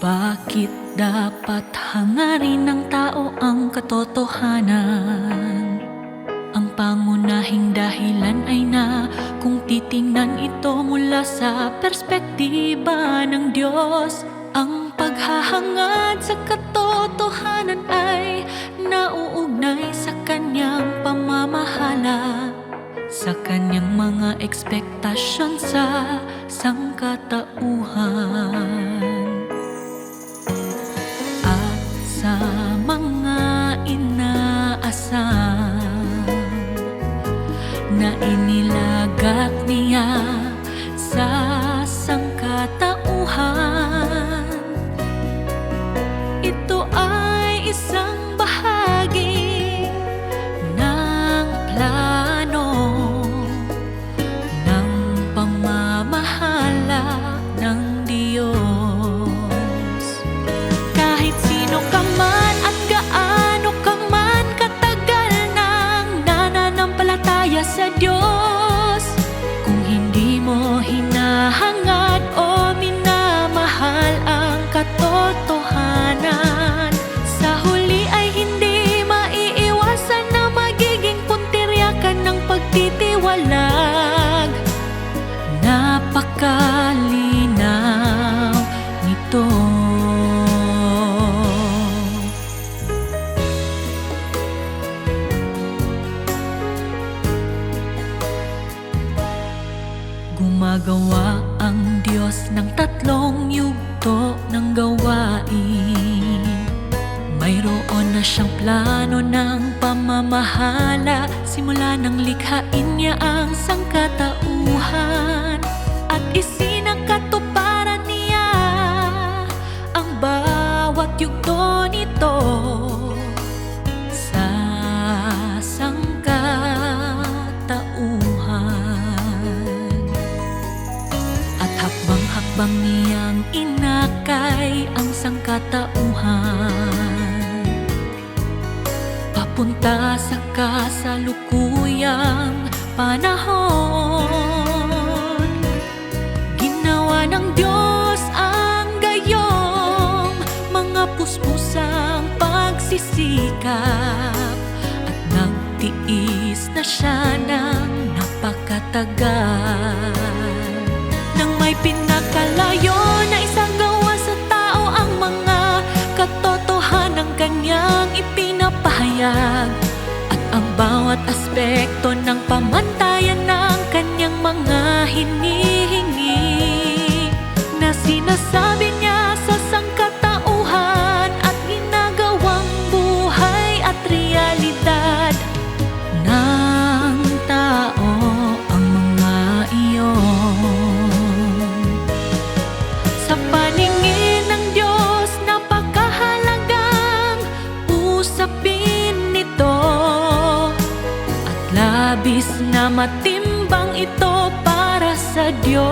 Bakit dapat hangarin ng tao ang katotohanan? Ang pangunahing dahilan ay na kung titingnan ito mula sa perspektiba ng Diyos Ang paghahangad sa katotohanan ay nauugnay sa kanyang pamamahala Sa kanyang mga ekspektasyon sa sangkatauhan sa mga inaasam na inilagat niya sa Gumagawa ang Diyos ng tatlong yugto ng gawain. Mayroon na siyang plano ng pamamahala. Simula nang likhain niya ang sangkatauhan hakbang-hakbang niyang inakay ang sangkatauhan? Papunta sa kasalukuyang panahon. Ginawa ng Diyos ang gayong mga puspusang pagsisikap. At nagtiis na siya ng napakatagal Pinakalayo na isang gawa sa tao Ang mga katotohanang kanyang ipinapahayag. At ang bawat aspekto ng pamantayan ng kanyang mga hinihingi labis na matimbang ito para sa Diyos.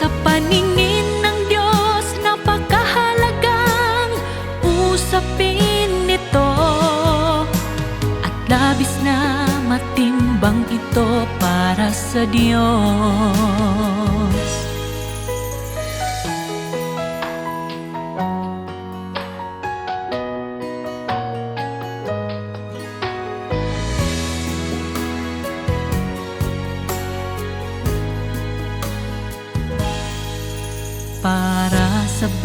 Sa paningin ng Diyos napakahalagang usapin nito. At labis na matimbang ito para sa Diyos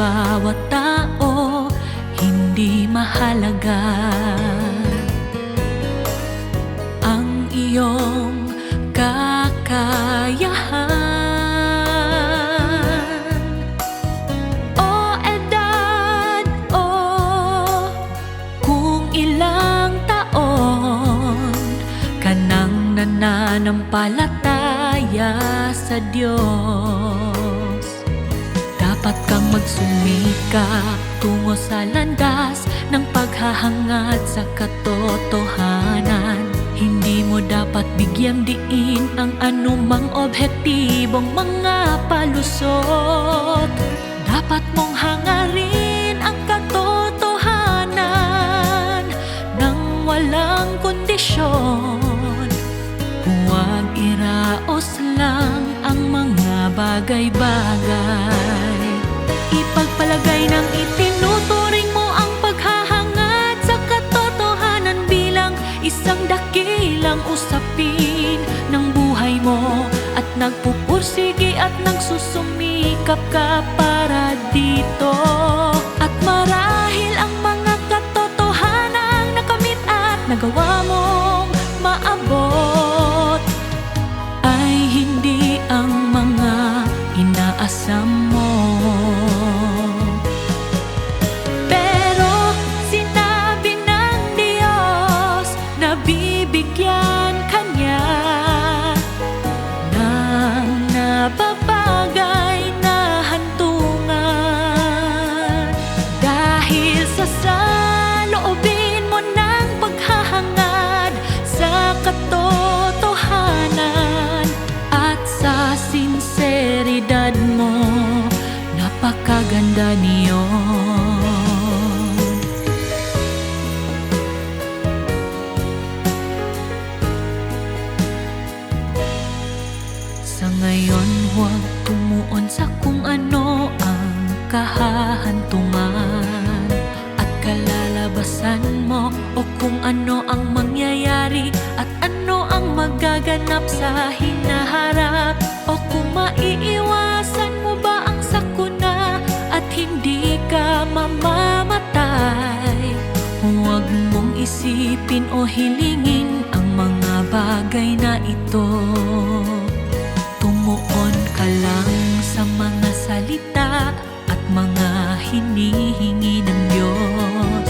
bawat tao, hindi mahalaga. Ang iyong kakayahan. O edad o kung ilang taon ka nananampalataya sa Diyos dapat kang magsumikap tungo sa landas ng paghahangad sa katotohanan. Hindi mo dapat bigyang diin ang anumang objektibong mga palusot. Dapat mong hangarin ang katotohanan ng walang kondisyon. Huwag iraos lang ang mga bagay-bagay nagpupursige at nagsusumikap ka para dito. At marahil ang mga katotohanang nakamit at nagawa mong maabot Ay hindi ang mga inaasam mo niyon Sa ngayon huwag tumuon sa kung ano ang kahahantungan. At kalalabasan mo o kung ano ang mangyayari At ano ang magaganap sa hinaharap O kung maiiwasan isipin o hilingin ang mga bagay na ito. Tumuon ka lang sa mga salita at mga hinihingi ng Diyos.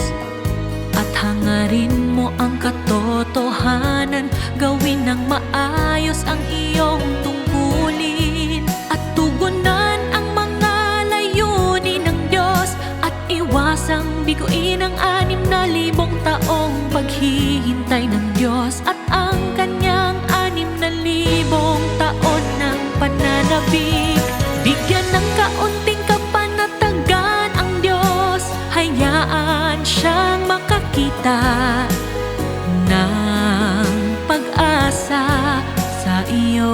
At hangarin mo ang katotohanan Gawin ng maayos ang iyong tungkulin. At tugunan ang mga layunin ng Diyos At iwasang biguin ang anim na libong taong paghihintay ng Diyos At ang kanyang anim na libong taon ng pananabik. Bigyan ng kaunting kapanatagan ang Diyos Hayaan siyang makakita ng pag-asa sa iyo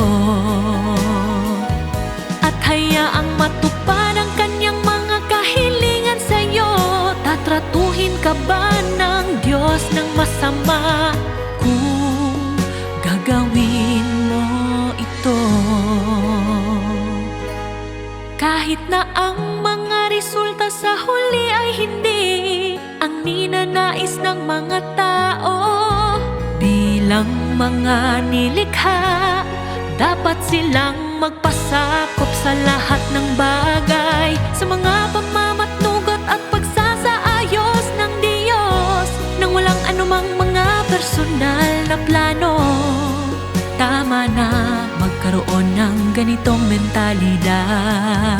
Kahit na ang mga resulta sa huli ay hindi ang ninanais ng mga tao Bilang mga nilikha, dapat silang magpasakop sa lahat ng bagay Sa mga pamamatnugot at pagsasaayos ng Diyos Nang walang anumang mga personal na plano. Tama na magkaroon ng ganitong mentalidad